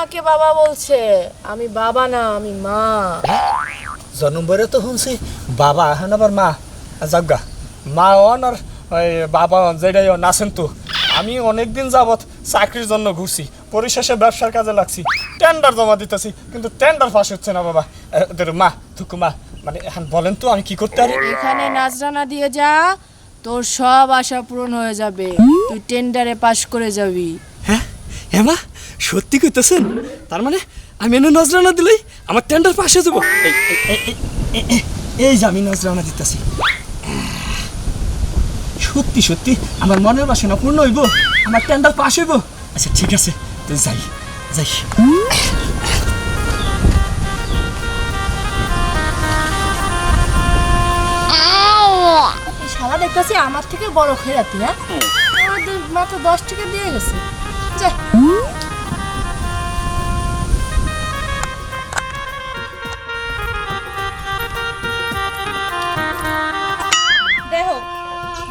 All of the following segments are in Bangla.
আমাকে বাবা বলছে। আমি বাবা না আমি মা। জন্ম বেড়ে তো শুনছি বাবা এখন আবার মা। যাজ্ঞা মা অন আর ওই বাবা অন যেটাই অন আছেন তো। আমি অনেকদিন যাবৎ চাকরির জন্য ঘুরছি পরিশেষে ব্যবসার কাজে লাগছি। টেন্ডার জমা দিতেছি কিন্তু টেন্ডার পাস হচ্ছে না বাবা। মা থুকু মা মানে এখন বলেন তো আমি কি করতে পারি? এখানে নাচরানা দিয়ে যা তোর সব আশা পূরণ হয়ে যাবে। তুই টেন্ডারে পাশ করে যাবি। হ্যাঁ? হ্যাঁ মা? সত্যি কইতেছেন? তার মানে আমি এনে নজরানা দিলেই আমার টেন্ডার পাশে যাব? এই, যে আমি নজরানা দিতেছি। সত্যি সত্যি আমার মনের বাসনা পূর্ণ হইব আমার টেন্ডার পাস হইব। আচ্ছা ঠিক আছে তুই যাই যাই। শালা দেখতেছি আমার থেকে বড় খেলাতি হ্যাঁ? মাত্র দশ টাকা দিয়ে গেছে।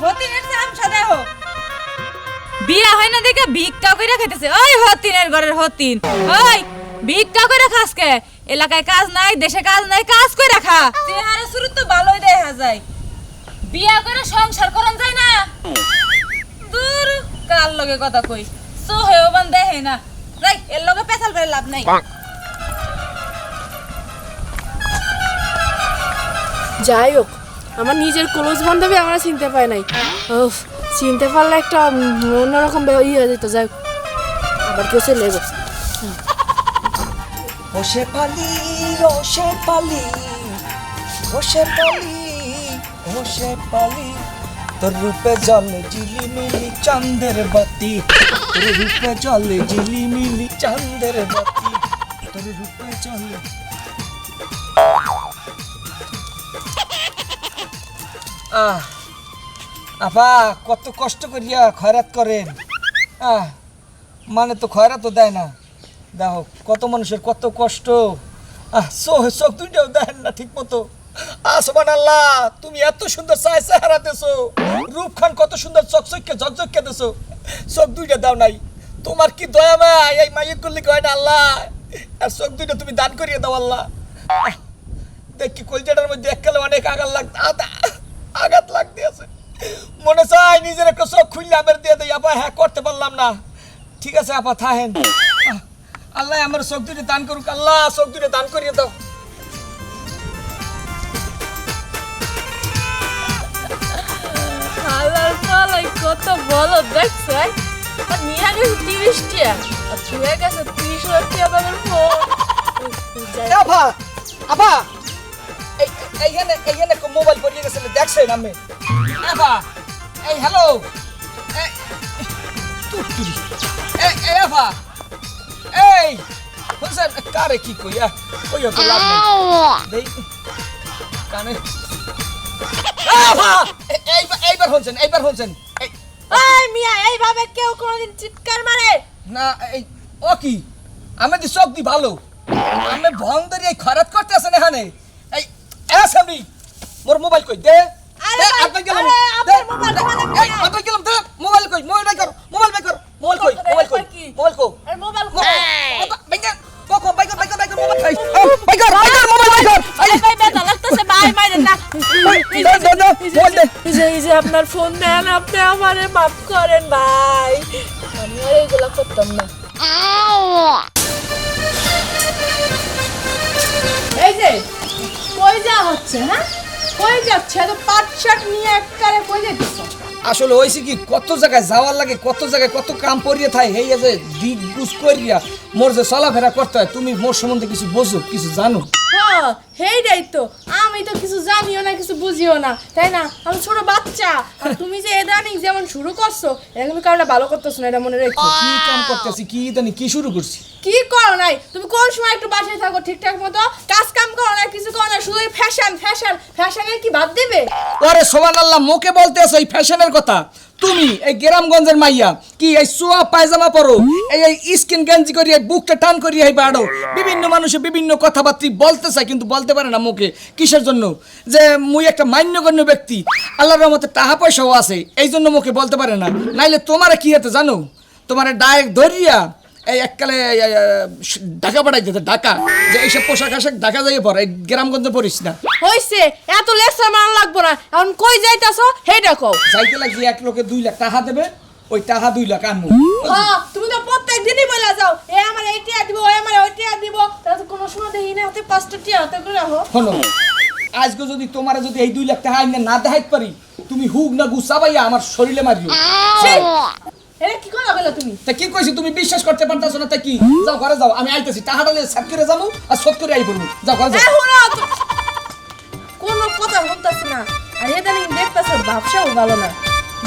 হতিনের চামচা দেখো বিয়া হয় না দেখে ভিক্ষা কইরা খাইতেছে। ওই হতিনের ঘরের হতিন ওই ভিক্ষা কইরা খাস কে? এলাকায় কাজ নাই দেশে কাজ নাই কাজ কইরা খা। চেহারা শুরু তো ভালোই দেখা যায়। বিয়া করে সংসার করন যায় না। দূর কার লগে কথা কই? সো হেও বান দেহে না। যাই এর লগে পেছাল করে লাভ নাই। যাই হোক আমার নিজের ক্লোজ বান্ধবী আমরা চিনতে পাই নাই। চিনতে পারলে একটা অন্যরকম ইয়ে হয়ে যেত, যাই আবার কেউ চলে যাব ওসে পালি ওসে পালি ওসে পালি ওসে পালি। তোর রূপে জলে ঝিলিমিলি চাঁদের বাতি। তোর রূপে জলে ঝিলিমিলি চাঁদের বাতি। তোর রূপে জলে আহ, আপা, কত কষ্ট করিয়া খয়রাত করেন। আহ মানে তো খয়রাত তো দেয় না। দেখো কত মানুষের কত কষ্ট। আহ, চোখ চোখ দুইটাও দেন না ঠিক মতো আসমান আল্লাহ তুমি এত সুন্দর চাই চেহারা দেছো। রূপ খান কত সুন্দর চকচকে, ঝকঝকে দেছো। চোখ দুইটা দাও নাই। তোমার কি দয়া মায়? এই মাইয়ে করলে কয় না আল্লাহ? আর চোখ দুইটা তুমি দান করিয়ে দাও আল্লাহ। দেখি কলজাটার মধ্যে এককালে অনেক আঘাত লাগ আদা- আঘাত লাগতে আছে মনে চাই নিজের একটা চোখ খুললে আমের দিয়ে দেয় আপা হ্যাঁ করতে পারলাম না। ঠিক আছে আপা থাহেন। আল্লাহ আমার চোখ দুটো দান করুক। আল্লাহ চোখ দুটো দান করিয়ে দাও। পালাই কত বলো দেখছ আর নিয়ে গেছে আর ছুঁয়ে গেছে তিরিশ হাজার টিয়া দামের ফোন। আপা আপা এই এই- এইখানে এইখানে আমি আপা এই হ্যালো তুই এই শুনছেন কারে কি কইয়া? কইয়া তো লাভ নেই। কানে। এইবার শুনছেন এইবার শুনছেন এই মিয়া এইভাবে কেউ কোনোদিন চিৎকার মারে? না এই ও কি? আমি দি সব দি ভালো। আমি ভং ধরে এই খরাত করতে আছেন এখানে। এই এসামি মোর মোবাইল কই? দে। গেলাম। আপনার মোবাইল গেলাম মোবাইল কই মোবাইল বাই কর মোবাইল বাই কর মোবাইল কই মোবাইল কই কি? মোবাইল কই। আর মোবাইল বাই কর বাই কর বাই কর বাই কর মোবাইল কই বাই কর বাই কর মোবাইল বাই কর। এই ভাই বেতা লাগতেছে ভাই মাইরে না দে দে দে মোবাইল দে এই যে আপনার ফোন দেন আপনি আমারে মাফ করেন ভাই। আমি আর এইগুলা করতাম না। এই যে কই যা হচ্ছে হ্যাঁ? কই যাচ্ছে এত পাট শাক নিয়ে এককারে কই যাচ্ছে আসলে হয়েছে কি কত জায়গায় যাওয়ার লাগে কত জায়গায় কত কাম পড়িয়ে থাকে হেই যে দিক গুজ করিয়া মোর যে চলাফেরা করতে হয় তুমি মোর সম্বন্ধে কিছু বোঝো কিছু জানো? হ্যাঁ হেইটাই তো আমি তো কিছু জানিও না কিছু বুঝিও না তাই না? আমি ছোট বাচ্চা। আর তুমি যে এদানিং যেমন শুরু করছ এটা কিন্তু কারণে ভালো করতেছো না এটা মনে রেখো। কি কাম করতেছি কি জানি কি শুরু করছি? কি করো নাই? তুমি কোন সময় একটু বাসায় থাকো ঠিকঠাক মতো? কাজ কাম করো না কিছু করো না শুধু ফ্যাশন ফ্যাশন ফ্যাশনের কি বাদ দিবে? আরে সোমান আল্লাহ মুখে বলতে এই ফ্যাশনের কথা। তুমি এই গ্রামগঞ্জের মাইয়া কি এই সোয়া পায়জামা পরো এই এই স্কিন গেঞ্জি করি এই বুকটা টান করি এই বাড়ো। বিভিন্ন মানুষে বিভিন্ন কথাবার্তা বলতে চায় কিন্তু বলতে পারে না মুখে। কিসের জন্য? যে মুই একটা মান্যগণ্য ব্যক্তি আল্লাহর রহমতে টাকা পয়সাও আছে এই জন্য মুখে বলতে পারে না। নাইলে তোমারে কি হতে জানো? তোমার ডাইরেক্ট ধরিয়া এই এককালে ঢাকা পাঠাই দিতে ঢাকা। যে এইসব পোশাক আশাক ঢাকা যাইয়ে পর গ্রামগঞ্জে পড়িস না। হইছে এত লেকচার মারা লাগবো না। এখন কই যাইতাছো হেইটা কও। যাইতে লাগি এক লোকে দুই লাখ টাকা দেবে ওই টাকা দুই লাখ আনব। হ্যাঁ, তুমি তো প্রত্যেক দিনই বলে যাও এ আমার এই টিয়া দিব এ আমার ওই টিয়া দিব। তাহলে কোনো সময় দেখি না হাতে পাঁচটা টিয়া হাতে করে রাখো। শোনো আজকে যদি তোমার যদি এই দুই লাখ টাকা আইনে না দেখাইতে পারি তুমি হুক না গুসা ভাইয়া আমার শরীরে মারিও। কি তুমি? তা কি কইছি? তুমি বিশ্বাস করতে পারতাছো না তা কি? যাও ঘরে যাও আমি আইতেছি। টাকাটা নিয়ে সাত করে যাব আর করে আই পড়ব। যাও ঘরে যাও। কোনো কথা শুনতাছ না। আর এটা নাকি দেখতেছ ব্যবসাও ভালো না।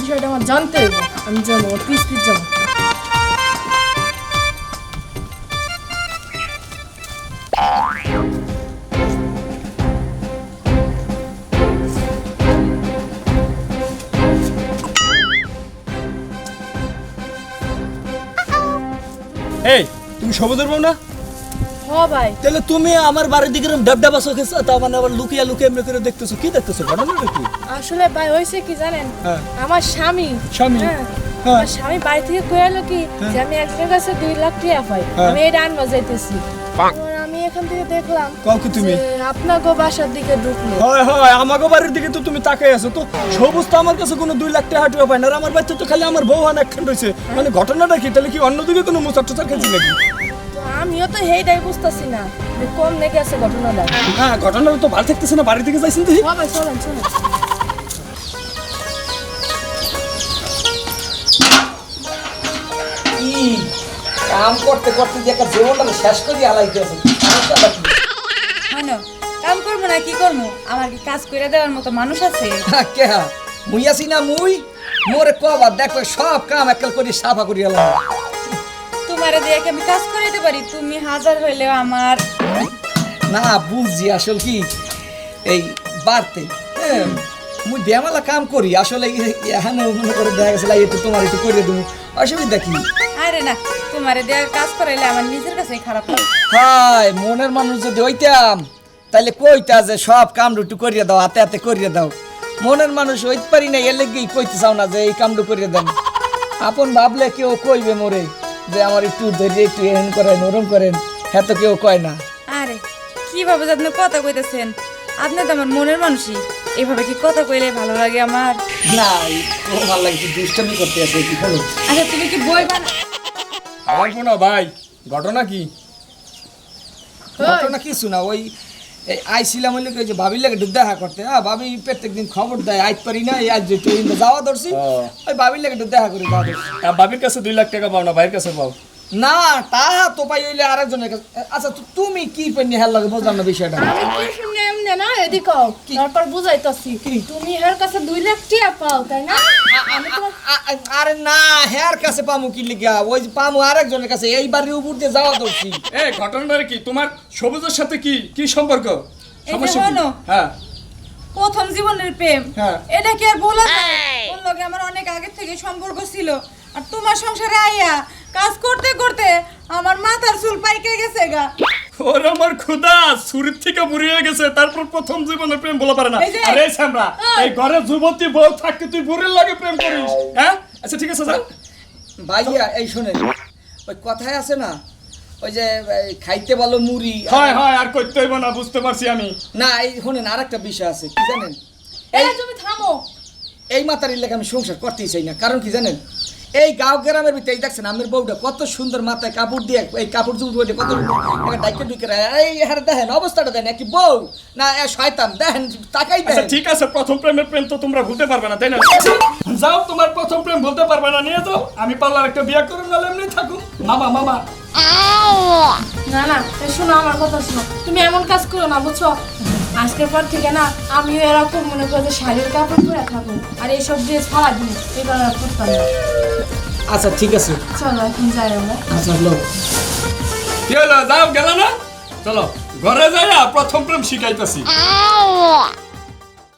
বিষয়টা আমার জানতে আমি জানো পিস পিস যাব এই তুমি সবুজের বউ না? হ ভাই। তাহলে তুমি আমার বাড়ির দিকে ডাব ডাবা চোখেছো তা মানে আবার লুকিয়ে লুকিয়ে এমনি করে দেখতেছো কি দেখতেছো? ঘটনা কি? আসলে ভাই হয়েছে কি জানেন? হ্যাঁ। আমার স্বামী স্বামী? হ্যাঁ, হ্যাঁ। আমার স্বামী বাড়ি থেকে কয়ে এলো কি যে আমি একজনের কাছে দুই লাখ টাকা পাই। আমি এটা আনবা যাইতেছি। এখান থেকে দেখলাম কও কি তুমি? আপনাকে বাসার দিকে ঢুকলো। হয় হয় আমাকে বাড়ির দিকে তো তুমি তাকাই আছো। তো সবুজ তো আমার কাছে কোনো দুই লাখ টাকা টাকা পায় না আর আমার বাচ্চা তো খালি আমার বউ হান একখান রয়েছে। মানে ঘটনাটা কি? তাহলে কি অন্যদিকে কোনো মোচার টোচার খেয়েছি নাকি? তো আমিও তো হেইটাই বুঝতেছি না কম লেগে আছে ঘটনাটা। হ্যাঁ ঘটনাটা তো ভালো থাকতেছে না বাড়ির দিকে যাইছেন হ চলেন চলেন। কি কাম করতে করতে যে একটা জীবনটা শেষ করে হালাইতেছে? হ্যাঁ কাম করব না কি করব? আমার কি কাজ করে দেওয়ার মতো মানুষ আছে? কে মুই আছি না মুই? মোরে কবার দেখো সব কাম একাল করে সাফা করি এলাম তোমারে দিয়ে আমি কাজ করে দিতে পারি? তুমি হাজার হইলেও আমার। না বুঝছি আসল কি? এই বাড়তে হ্যাঁ, মুই বেমালা কাম করি আসলে এখানে মনে করে দেখা গেছে একটু তোমার একটু করে দেবো অসুবিধা কি? আরে না। তোমারে কাজ করাইলে আমার নিজের কাছেই খারাপ লাগে। হাই মনের মানুষ যদি হইতাম কইতা যে সব করিয়ে দাও হাতে হাতে করিয়ে দাও। মনের মানুষ হইতে পারি না এলে গিয়ে কইতে চাও না যে এই করিয়ে দেন। আপন ভাবলে কেউ কইবে মোরে যে আমার একটু ধৈর্য একটু এহেন করেন ওরম করেন হ্যাঁ তো কেউ কয় না। আরে কীভাবে যে আপনি কথা কইতেছেন? আপনি তো আমার মনের মানুষই। এভাবে কি কথা কইলে ভালো লাগে আমার? না ভালো লাগে দুষ্টামি করতে আছে কি আচ্ছা তুমি কি বই বানা আমার শোনো ভাই ঘটনা কি? ঘটনা কিছু না ওই এই আইছিলাম হইলে যে ভাবির লাগে দেখা করতে? হ্যাঁ ভাবি প্রত্যেক দিন খবর দেয় আইত পারি না এই আজ যাওয়া ধরছি ওই ভাবির লাগে দেখা করে যাওয়া বাবির কাছে দুই লাখ টাকা পাও না ভাইয়ের কাছে পাও? না তা তো পাই হইলে আরেকজনের কাছে আচ্ছা তুমি কি পেনি হেল লাগে বুঝলাম না বিষয়টা? আমি কি শুনে এমনি না? এদিকে তারপর বুঝাইতাছি। তুমি এর কাছে দুই লাখ টাকা পাও তাই না? আরে না হের কাছে পামু কি লিগা? ওই যে পামু আরেকজনের কাছে এই বাড়ির উপর দিয়ে যাওয়া ধরছি এই ঘটনাটা কি? তোমার সবুজের সাথে কি কি সম্পর্ক? সমস্যা কি? হ্যাঁ। প্রথম জীবনের প্রেম। হ্যাঁ। এটা কি আর বলা যায়? ওর লগে আমার অনেক আগে থেকে সম্পর্ক ছিল। আর তোমার সংসারে আইয়া কাজ করতে করতে আমার মাথার চুল পাইকে গেছে গা। ওর আমার খুদা থেকে গেছে তারপর প্রথম জীবনে প্রেম বলা পারে না। আরে সামরা এই ঘরে যুবতী বউ থাকতে তুই বুড়ির লাগে প্রেম করিস হ্যাঁ? আচ্ছা ঠিক আছে যাও ভাইয়া এই শোনেন ওই কথায় আছে না ওই যে খাইতে ভালো মুড়ি হয় হয় আর করতে হইব না বুঝতে পারছি আমি। না এই শোনেন আরেকটা বিষয় আছে কি জানেন? এই তুমি থামো। এই মাতার এলাকা আমি সংসার করতেই চাই না কারণ কি জানেন? এই গাঁও গ্রামের ভিতরে দেখছেন আমের বউটা কত সুন্দর মাথায় কাপড় দিয়ে এই কাপড় চুপড় দিয়ে কত একটা ডাইকে ডুকে এই হারে দেখেন অবস্থাটা দেন কি বউ? না এ শয়তান দেখেন তাকাই আচ্ছা দেখেন ঠিক আছে প্রথম প্রেমের প্রেম তো তোমরা ভুলতে পারবে না তাই না? যাও তোমার প্রথম প্রেম ভুলতে পারবে না নিয়ে যাও। আমি পারলার একটা বিয়ে করে নাহলে এমনি থাকুন। মামা মামা। না না শোনো আমার কথা শোনো। তুমি এমন কাজ করো না বুঝছ? আজকের পর থেকে না আমিও এরকম মনে করি যে শাড়ির কাপড় পরে থাকব। আর এইসব ড্রেস ফালা দিন এই কারণে আর করতাম না। আচ্ছা ঠিক আছে। চলো এখন যাই আমরা। আচ্ছা লোক কি হলো যাও গেল না? চলো ঘরে যাই প্রথম প্রেম শিখাইতেছি।